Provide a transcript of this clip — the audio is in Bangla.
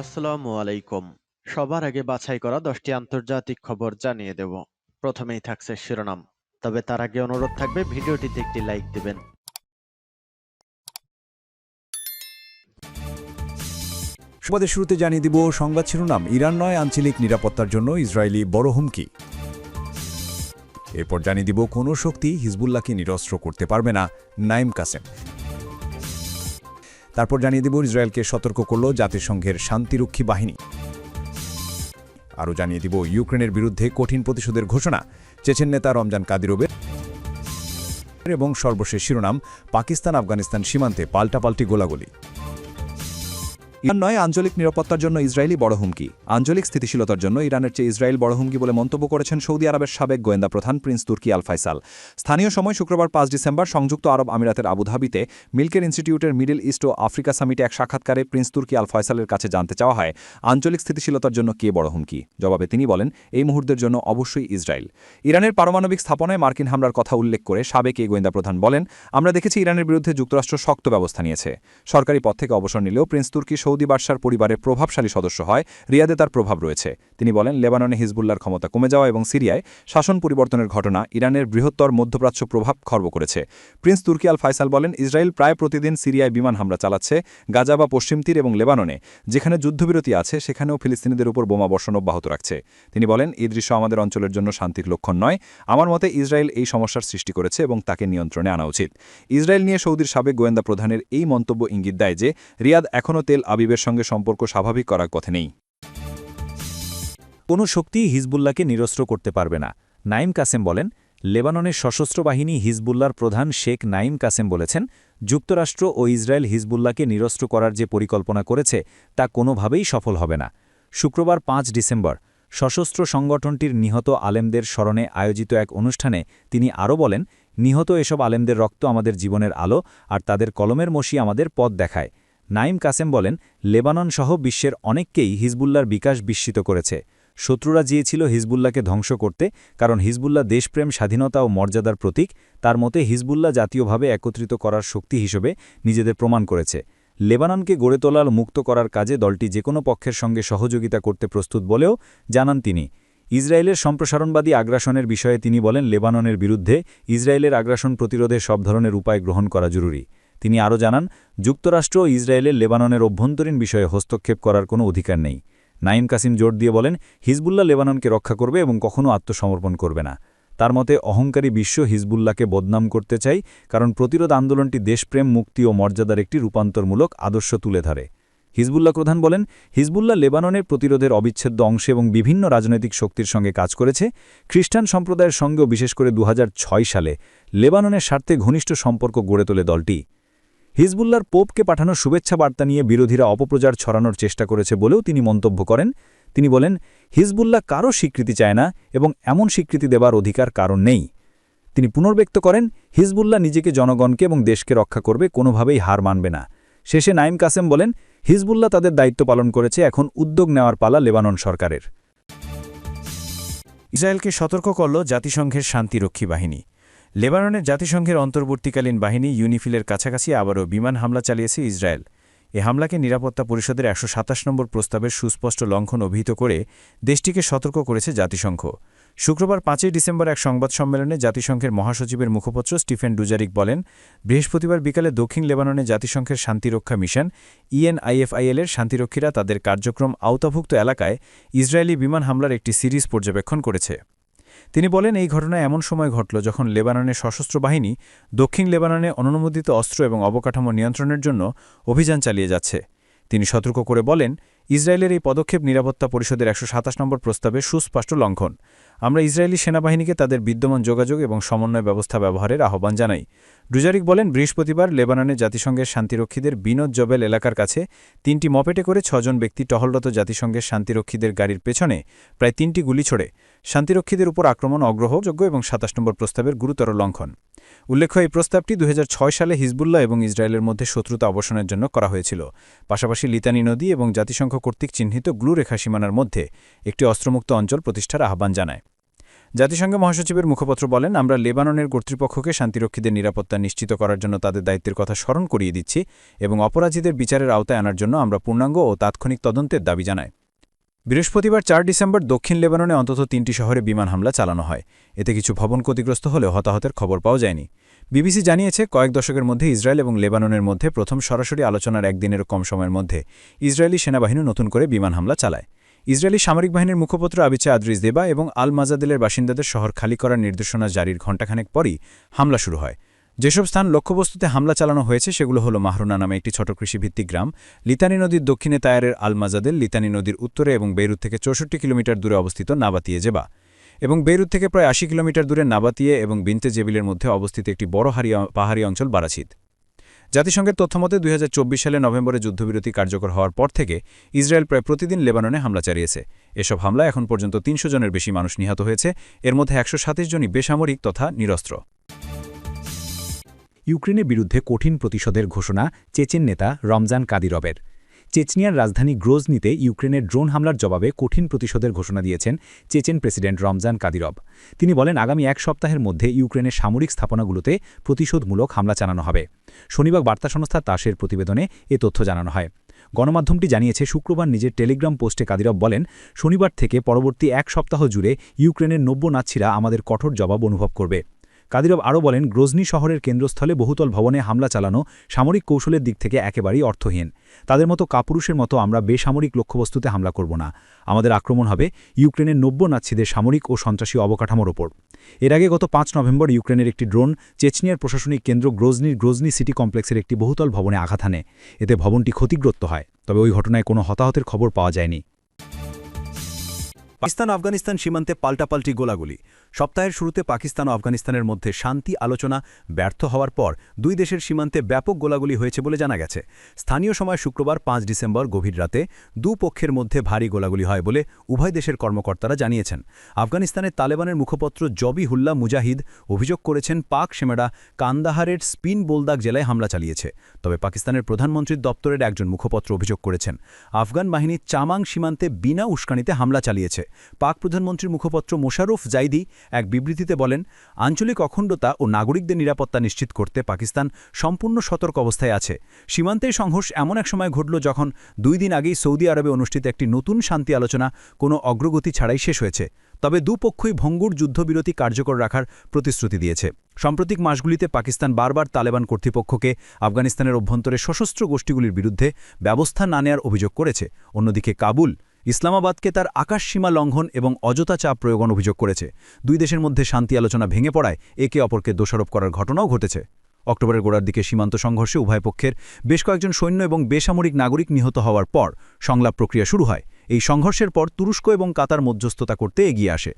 আসসালামু আলাইকুম। সবার আগে বাছাই করা দশটি আন্তর্জাতিক খবর জানিয়ে দেব। প্রথমেই থাকছে শিরোনাম। তবে তার আগে অনুরোধ থাকবে, ভিডিওটিতে একটি লাইক দিবেন। সংবাদের শুরুতে জানিয়ে দিব, সংবাদ শিরোনাম, ইরান নয় আঞ্চলিক নিরাপত্তার জন্য ইসরায়েলি বড় হুমকি। এরপর জানিয়ে দিব, কোনো শক্তি হিজবুল্লাহকে নিরস্ত্র করতে পারবে না নাইম কাসেম। তারপর জানিয়ে দেব, ইসরায়েলকে সতর্ক করল জাতিসংঘের শান্তিরক্ষী বাহিনী। আরও জানিয়ে দিব, ইউক্রেনের বিরুদ্ধে কঠিন প্রতিশোধের ঘোষণা, চেচেন নেতা রমজান কাদিরোবের এবং সর্বশেষ শিরোনাম পাকিস্তান আফগানিস্তান সীমান্তে পাল্টাপাল্টি গোলাগুলি। ইরান নয়, আঞ্চলিক নিরাপত্তার জন্য ইসরায়েলি বড় হুমকি। আঞ্চলিক স্থিতিশীলতার জন্য ইরানের চেয়ে ইসরায়েল বড় হুমকি বলে মন্তব্য করেছেন সৌদি আরবের সাবেক গোয়েন্দা প্রধান প্রিন্স তুর্কি আল ফাইসাল। স্থানীয় সময় শুক্রবার পাঁচ ডিসেম্বর সংযুক্ত আরব আমিরাতের আবুধাবিতে মিল্কের ইনস্টিটিউটের মিডল ইস্ট ও আফ্রিকা সামিটে এক সাক্ষাৎকারে প্রিন্স তুর্কি আল ফয়সালের কাছে জানতে চাওয়া হয়, আঞ্চলিক স্থিতিশীলতার জন্য কে বড় হুমকি? জবাবে তিনি বলেন, এই মুহূর্তের জন্য অবশ্যই ইসরায়েল। ইরানের পারমাণবিক স্থাপনায় মার্কিন হামলার কথা উল্লেখ করে সাবেক এই গোয়েন্দা প্রধান বলেন, আমরা দেখেছি ইরানের বিরুদ্ধে যুক্তরাষ্ট্র শক্ত ব্যবস্থা নিয়েছে। সরকারি পদ থেকে অবসর নিলেও প্রিন্স তুর্কি সৌদি বাদশার পরিবারের প্রভাবশালী সদস্য হয়, রিয়াদে তার প্রভাব রয়েছে। তিনি বলেন, লেবাননে হিজবুল্লার ক্ষমতা কমে যাওয়া এবং সিরিয়ায় শাসন পরিবর্তনের ঘটনা ইরানের বৃহত্তর মধ্যপ্রাচ্য প্রভাব খর্ব করেছে। প্রিন্স তুর্কি আল ফাইসাল বলেন, ইসরায়েল প্রায় প্রতিদিন সিরিয়ায় বিমান হামলা চালাচ্ছে, গাজা বা পশ্চিম তীর এবং লেবাননে। যেখানে যুদ্ধবিরতি আছে, সেখানেও ফিলিস্তিনিদের উপর বোমা বর্ষণ অব্যাহত রাখছে। তিনি বলেন, এই দৃশ্য আমাদের অঞ্চলের জন্য শান্তির লক্ষণ নয়। আমার মতে, ইসরায়েল এই সমস্যার সৃষ্টি করেছে এবং তাকে নিয়ন্ত্রণে আনা উচিত। ইসরায়েল নিয়ে সৌদির সাবেক গোয়েন্দা প্রধানের এই মন্তব্য ইঙ্গিত দেয় যে, রিয়াদ এখনও তেল আবিবের সঙ্গে সম্পর্ক স্বাভাবিক করার কথা নেই। কোনো শক্তি হিজবুল্লাহকে নিরস্ত্র করতে পারবে না। নাইম কাসেম বলেন, লেবাননের সশস্ত্র বাহিনী হিজবুল্লার প্রধান শেখ নাইম কাসেম বলেছেন, যুক্তরাষ্ট্র ও ইসরায়েল হিজবুল্লাহকে নিরস্ত্র করার যে পরিকল্পনা করেছে, তা কোনোভাবেই সফল হবে না। শুক্রবার পাঁচ ডিসেম্বর, সশস্ত্র সংগঠনটির নিহত আলেমদের স্মরণে আয়োজিত এক অনুষ্ঠানে তিনি আরও বলেন, নিহত এসব আলেমদের রক্ত আমাদের জীবনের আলো আর তাদের কলমের মশি আমাদের পথ দেখায়। নাইম কাসেম বলেন, লেবানন সহ বিশ্বের অনেককেই হিজবুল্লার বিকাশ বিস্মিত করেছে। শত্রুরা চেয়েছিল হিজবুল্লাহকে ধ্বংস করতে, কারণ হিজবুল্লাহ দেশপ্রেম, স্বাধীনতা ও মর্যাদার প্রতীক। তার মতে, হিজবুল্লাহ জাতীয়ভাবে একত্রিত করার শক্তি হিসেবে নিজেদের প্রমাণ করেছে। লেবাননকে গড়ে তোলার, মুক্ত করার কাজে দলটি যে কোনো পক্ষের সঙ্গে সহযোগিতা করতে প্রস্তুত বলেও জানান তিনি। ইসরায়েলের সম্প্রসারণবাদী আগ্রাসনের বিষয়ে তিনি বলেন, লেবাননের বিরুদ্ধে ইসরায়েলের আগ্রাসন প্রতিরোধে সব ধরনের উপায় গ্রহণ করা জরুরি। তিনি আরও জানান, যুক্তরাষ্ট্র ও ইসরায়েলের লেবাননের অভ্যন্তরীণ বিষয়ে হস্তক্ষেপ করার কোনো অধিকার নেই। নাইম কাসিম জোর দিয়ে বলেন, হিজবুল্লাহ লেবাননকে রক্ষা করবে এবং কখনও আত্মসমর্পণ করবে না। তার মতে, অহংকারী বিশ্ব হিজবুল্লাহকে বদনাম করতে চাই, কারণ প্রতিরোধ আন্দোলনটি দেশপ্রেম, মুক্তি ও মর্যাদার একটি রূপান্তরমূলক আদর্শ তুলে ধরে। হিজবুল্লাহ প্রধান বলেন, হিজবুল্লাহ লেবাননের প্রতিরোধের অবিচ্ছেদ্য অংশে এবং বিভিন্ন রাজনৈতিক শক্তির সঙ্গে কাজ করেছে। খ্রিস্টান সম্প্রদায়ের সঙ্গেও বিশেষ করে দু হাজার ছয় সালে লেবাননের স্বার্থে ঘনিষ্ঠ সম্পর্ক গড়ে তোলে দলটি। হিজবুল্লার পোপকে পাঠানো শুভেচ্ছা বার্তা নিয়ে বিরোধীরা অপপ্রচার ছড়ানোর চেষ্টা করেছে বলেও তিনি মন্তব্য করেন। তিনি বলেন, হিজবুল্লাহ কারও স্বীকৃতি চায় না এবং এমন স্বীকৃতি দেবার অধিকার কারণ নেই। তিনি পুনর্ব্যক্ত করেন, হিজবুল্লাহ নিজেকে জনগণকে এবং দেশকে রক্ষা করবে কোনোভাবেই হার মানবে না। শেষে নাইম কাসেম বলেন, হিজবুল্লাহ তাদের দায়িত্ব পালন করেছে, এখন উদ্যোগ নেওয়ার পালা লেবানন সরকারের। ইসরায়েলকে সতর্ক করল জাতিসংঘের শান্তিরক্ষী বাহিনী। লেবাননের জাতিসংঘের অন্তর্বর্তীকালীন বাহিনী ইউনিফিলের কাছাকাছি আবারও বিমান হামলা চালিয়েছে ইসরায়েল। এ হামলাকে নিরাপত্তা পরিষদের একশো সাতাশ নম্বর প্রস্তাবের সুস্পষ্ট লঙ্ঘন অভিহিত করে দেশটিকে সতর্ক করেছে জাতিসংঘ। শুক্রবার পাঁচই ডিসেম্বর এক সংবাদ সম্মেলনে জাতিসংঘের মহাসচিবের মুখপত্র স্টিফেন ডুজারিক বলেন, বৃহস্পতিবার বিকালে দক্ষিণ লেবাননে জাতিসংঘের শান্তিরক্ষা মিশন, ইএনআইএফআইএলের শান্তিরক্ষীরা তাদের কার্যক্রম আওতাভুক্ত এলাকায় ইসরায়েলি বিমান হামলার একটি সিরিজ পর্যবেক্ষণ করেছে। তিনি বলেন, এই ঘটনা এমন সময় ঘটল যখন লেবাননের সশস্ত্র বাহিনী দক্ষিণ লেবাননে অননুমোদিত অস্ত্র এবং অবকাঠামো নিয়ন্ত্রণের জন্য অভিযান চালিয়ে যাচ্ছে। তিনি সতর্ক করে বলেন ইসরায়েলের এই পদক্ষেপ নিরাপত্তা পরিষদের একশো সাতাশ নম্বর প্রস্তাবে সুস্পষ্ট লঙ্ঘন। আমরা ইসরায়েলি সেনাবাহিনীকে তাদের বিদ্যমান যোগাযোগ এবং সমন্বয় ব্যবস্থা ব্যবহারের আহ্বান জানাই। ডুজারিক বলেন, বৃহস্পতিবার লেবাননে জাতিসংঘের শান্তিরক্ষীদের বিনোদ জবেল এলাকার কাছে তিনটি মপেটে করে ছজন ব্যক্তি টহলরত জাতিসংঘের শান্তিরক্ষীদের গাড়ির পেছনে প্রায় তিনটি গুলি ছড়ে। শান্তিরক্ষীদের উপর আক্রমণ অগ্রহযোগ্য এবং সাতাশ নম্বর প্রস্তাবের গুরুতর লঙ্ঘন। উল্লেখ্য, এই প্রস্তাবটি দু হাজার ছয় সালে হিজবুল্লাহ এবং ইসরায়েলের মধ্যে শত্রুতা অবসানের জন্য করা হয়েছিল। পাশাপাশি লিতানি নদী এবং জাতিসংঘ কর্তৃক চিহ্নিত গ্লু রেখা সীমানার মধ্যে একটি অস্ত্রমুক্ত অঞ্চল প্রতিষ্ঠার আহ্বান জানায়। জাতিসংঘ মহাসচিবের মুখপত্র বলেন, আমরা লেবাননের কর্তৃপক্ষকে শান্তিরক্ষীদের নিরাপত্তা নিশ্চিত করার জন্য তাদের দায়িত্বের কথা স্মরণ করিয়ে দিচ্ছি এবং অপরাধীদের বিচারের আওতায় আনার জন্য আমরা পূর্ণাঙ্গ ও তাৎক্ষণিক তদন্তের দাবি জানাই। বৃহস্পতিবার চার ডিসেম্বর দক্ষিণ লেবাননে অন্তত তিনটি শহরে বিমান হামলা চালানো হয়। এতে কিছু ভবন ক্ষতিগ্রস্ত হলেও হতাহতের খবর পাওয়া যায়নি। বিবিসি জানিয়েছে, কয়েক দশকের মধ্যে ইসরায়েল এবং লেবাননের মধ্যে প্রথম সরাসরি আলোচনার একদিনেরও কম সময়ের মধ্যে ইসরায়েলি সেনাবাহিনী নতুন করে বিমান হামলা চালায়। ইসরায়েলি সামরিক বাহিনীর মুখপত্র আবিচা আদ্রিস দেবা এবং আল মাজাদিলের বাসিন্দাদের শহর খালি করার নির্দেশনা জারির ঘণ্টাখানেক পরই হামলা শুরু হয়। যেসব স্থান লক্ষ্যবস্তুতে হামলা চালানো হয়েছে, সেগুলো হলো মাহরুনা নামে একটি ছোট কৃষিভিত্তিক গ্রাম, লিতানি নদীর দক্ষিণে তায়ারের আল মাজাদেল লিতানি নদীর উত্তরে এবং বেইরুত থেকে চৌষট্টি কিলোমিটার দূরে অবস্থিত নাবাতিয়ে জেবা। এবং বেইরুত থেকে প্রায় আশি কিলোমিটার দূরে নাবাতিয়ে এবং বিনতে জেবিলের মধ্যে অবস্থিত একটি বড় হারিয়া, পাহাড়ি অঞ্চল বারাছিত জাতিসংঘের তথ্যমতে দুই হাজার চব্বিশ সালে নভেম্বরে যুদ্ধবিরতি কার্যকর হওয়ার পর থেকে ইসরায়েল প্রায় প্রতিদিন লেবাননে হামলা চালিয়েছে। এসব হামলা এখন পর্যন্ত তিনশো জনের বেশি মানুষ নিহত হয়েছে। এর মধ্যে একশো সাতাশ জনই বেসামরিক তথা নিরস্ত্র। ইউক্রেনের বিরুদ্ধে কঠিন প্রতিশোধের ঘোষণা চেচেন নেতা রমজান কাদিরবের। চেচনিয়ার রাজধানী গ্রোজনিতে ইউক্রেনের ড্রোন হামলার জবাবে কঠিন প্রতিশোধের ঘোষণা দিয়েছেন চেচেন প্রেসিডেন্ট রমজান কাদিরব। তিনি বলেন, আগামী এক সপ্তাহের মধ্যে ইউক্রেনের সামরিক স্থাপনাগুলোতে প্রতিশোধমূলক হামলা চালানো হবে। শনিবার বার্তা সংস্থা তাসের প্রতিবেদনে এ তথ্য জানানো হয়। গণমাধ্যমটি জানিয়েছে, শুক্রবার নিজের টেলিগ্রাম পোস্টে কাদিরব বলেন, শনিবার থেকে পরবর্তী এক সপ্তাহ জুড়ে ইউক্রেনের নব্য নাচ্ছিরা আমাদের কঠোর জবাব অনুভব করবে। কাদিরব আরও বলেন, গ্রোজনি শহরের কেন্দ্রস্থলে বহুতল ভবনে হামলা চালানো সামরিক কৌশলের দিক থেকে একেবারেই অর্থহীন। তাদের মতো কাপুরুষের মতো আমরা বেসামরিক লক্ষ্যবস্তুতে হামলা করব না। আমাদের আক্রমণ হবে ইউক্রেনের নব্য নাচ্ছিদের সামরিক ও সন্ত্রাসী অবকাঠামোর ওপর। এর আগে গত পাঁচ নভেম্বর ইউক্রেনের একটি ড্রোন চেচনিয়ার প্রশাসনিক কেন্দ্র গ্রোজনির গ্রোজনি সিটি কমপ্লেক্সের একটি বহুতল ভবনে আঘাত হানে। এতে ভবনটি ক্ষতিগ্রস্ত হয়, তবে ওই ঘটনায় কোনো হতাহতের খবর পাওয়া যায়নি। পাকিস্তান আফগানিস্তান সীমান্তে পাল্টাপাল্টি গোলাগুলি। সপ্তাহের শুরুতে পাকিস্তান ও আফগানিস্তানের মধ্যে শান্তি আলোচনা ব্যর্থ হওয়ার পর দুই দেশের সীমান্তে ব্যাপক গোলাগুলি হয়েছে বলে জানা গেছে। স্থানীয় সময় শুক্রবার পাঁচ ডিসেম্বর গভীর রাতে দু পক্ষের মধ্যে ভারী গোলাগুলি হয় বলে উভয় দেশের কর্মকর্তারা জানিয়েছেন। আফগানিস্তানের তালেবানের মুখপত্র জবি হুল্লা মুজাহিদ অভিযোগ করেছেন, পাক সেমেরা কান্দাহারের স্পিন বোলদাগ জেলায় হামলা চালিয়েছে। তবে পাকিস্তানের প্রধানমন্ত্রীর দপ্তরের একজন মুখপত্র অভিযোগ করেছেন, আফগান বাহিনী চামাং সীমান্তে বিনা উস্কানিতে হামলা চালিয়েছে। পাক প্রধানমন্ত্রীর মুখপত্র মোশারুফ জাইদি এক বিবৃতিতে বলেন, আঞ্চলিক অখণ্ডতা ও নাগরিকদের নিরাপত্তা নিশ্চিত করতে পাকিস্তান সম্পূর্ণ সতর্ক অবস্থায় আছে। সীমান্তের সংঘর্ষ এমন এক সময় ঘটল যখন দুই দিন আগেই সৌদি আরবে অনুষ্ঠিত একটি নতুন শান্তি আলোচনা কোনো অগ্রগতি ছাড়াই শেষ হয়েছে। তবে দুপক্ষই ভঙ্গুর যুদ্ধবিরতি কার্যকর রাখার প্রতিশ্রুতি দিয়েছে। সাম্প্রতিক মাসগুলিতে পাকিস্তান বারবার তালেবান কর্তৃপক্ষকে আফগানিস্তানের অভ্যন্তরে সশস্ত্র গোষ্ঠীগুলির বিরুদ্ধে ব্যবস্থা না নেয়ার অভিযোগ করেছে। অন্যদিকে কাবুল ইসলামাবাদকে তার আকাশসীমা লঙ্ঘন এবং অযথা চাপ প্রয়োগন অভিযোগ করেছে। দুই দেশের মধ্যে শান্তি আলোচনা ভেঙে পড়ায় একে অপরকে দোষারোপ করার ঘটনাও ঘটেছে। অক্টোবরের গোড়ার দিকে সীমান্ত সংঘর্ষে উভয় পক্ষের বেশ কয়েকজন সৈন্য এবং বেসামরিক নাগরিক নিহত হওয়ার পর সংলাপ প্রক্রিয়া শুরু হয়। এই সংঘর্ষের পর তুরস্ক এবং কাতার মধ্যস্থতা করতে এগিয়ে আসে।